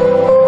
Bye.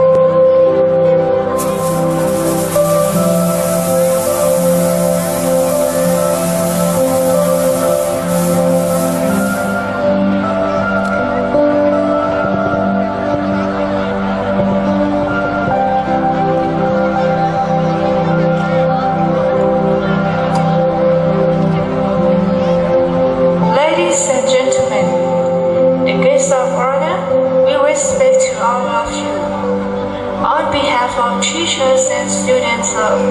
Teachers and students of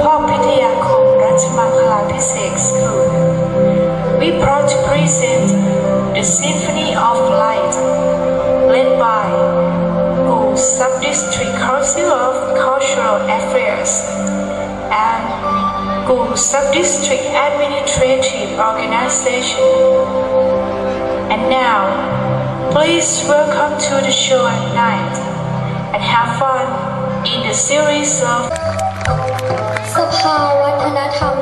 Popitiakom Ratchamakala Pisek School, we proud to present the Symphony of Light, led by Gu Sub-District Council of Cultural Affairs and Gu Sub-District Administrative Organization. And now, please welcome to the show at night and have fun in the series of สภาวัฒนธรรม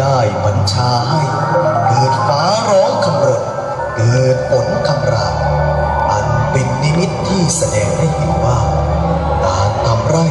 ได้บัญชาให้เกิดฟ้าร้องคำรนเกิดฝนคำรามอันเป็นนิมิตที่แสดงให้เห็นว่าการทำไร่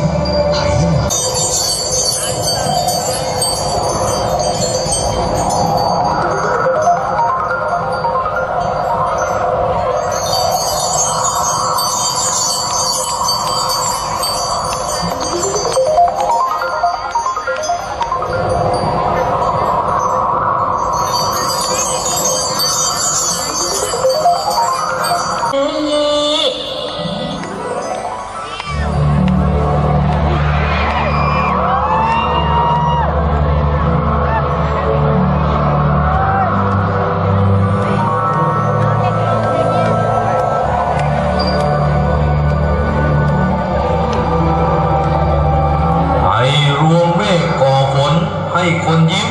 ให้คนยิ้ม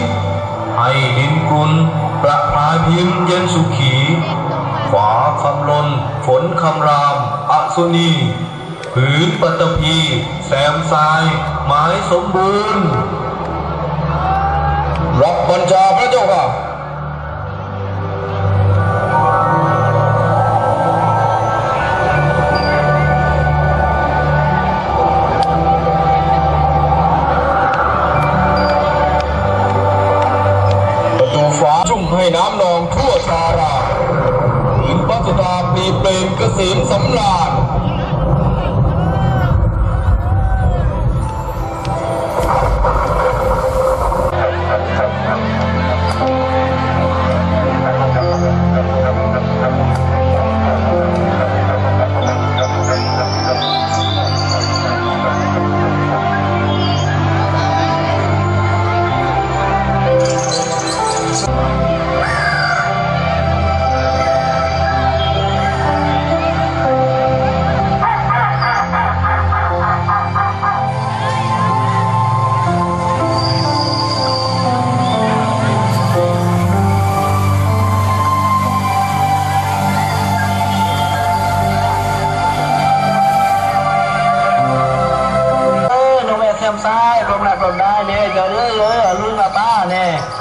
ให้ดินกลุนประพายพิมพ์เย็นสุขี ฝาคำลนฝนคำราม อสุนีผืนปัตภีแซมทรายไม้สมบูรณ์รับบัญชาพระเจ้าค่ะ เปลนเกษมสำราญ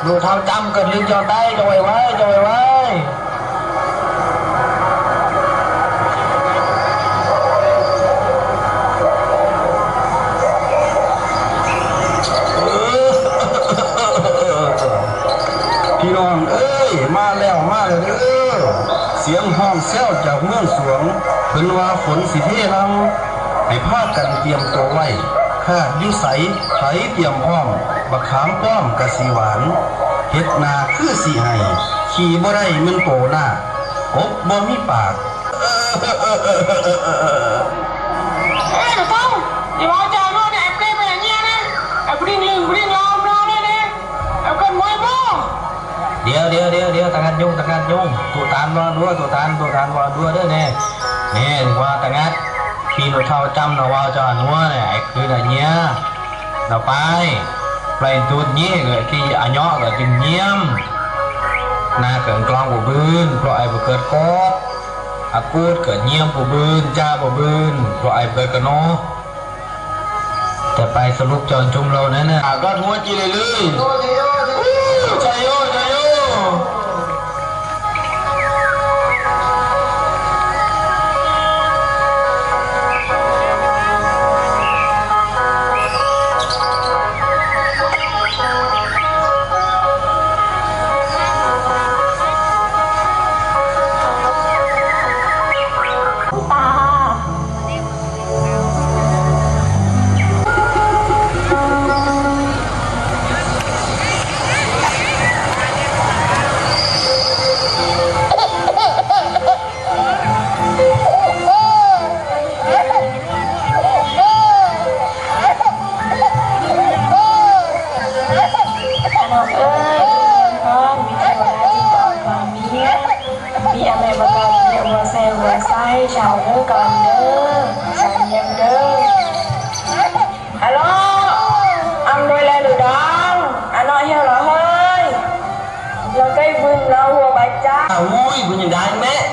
ดูเท้าจำกันลิงจอได้จะไว้ไว้จะไว้ไว้พี่น้องเอ้ยมาแล้วมาแล้วเด้อเสียงห้องแซวจากเมืองสวงเพิ่นว่าฝนสิเทลังให้พากันเตรียมตัวไว้คาดวิสัยไถเตรียมพร้อมบักขามป้อมกะสีหวาน เห็ดนาคือสีไห้ขี่บ่ได้มันโปหน้ากบบ่มีปากเอ้ยหนูต้องอย่วาจาเนี่ยแอบเล่นไปอเงี้ยนะแอบริ่งลิงริ่งลามราเนี่ยนะแอบกันมวยบ้เดี๋ยวเดี๋ยวเดี๋ยวเดี๋ยวต่างกันยุ่งต่างกันยุ่งตัวตานวอดัวตัวตานตัวตานวอดัวยเด้อเนี่ยเนี่ยว่าต่างกันพี่หนูเท่าจำนะว่าจาโน่เนี่ยคืออะไเนี้ยเราไป vậy tôi nhé rồi khi ở nhỏ rồi chừng nhiễm na cần con của bươn loại vừa cơn có à cút cỡ nhiễm của bươn cha của bươn loại vừa cơn nó จะไปสรุปจนจุ่มเราเนี่ยนะก็งัวจีเลยเลย là cái vườn là của bà cha à ui của nhìn đại mẹ.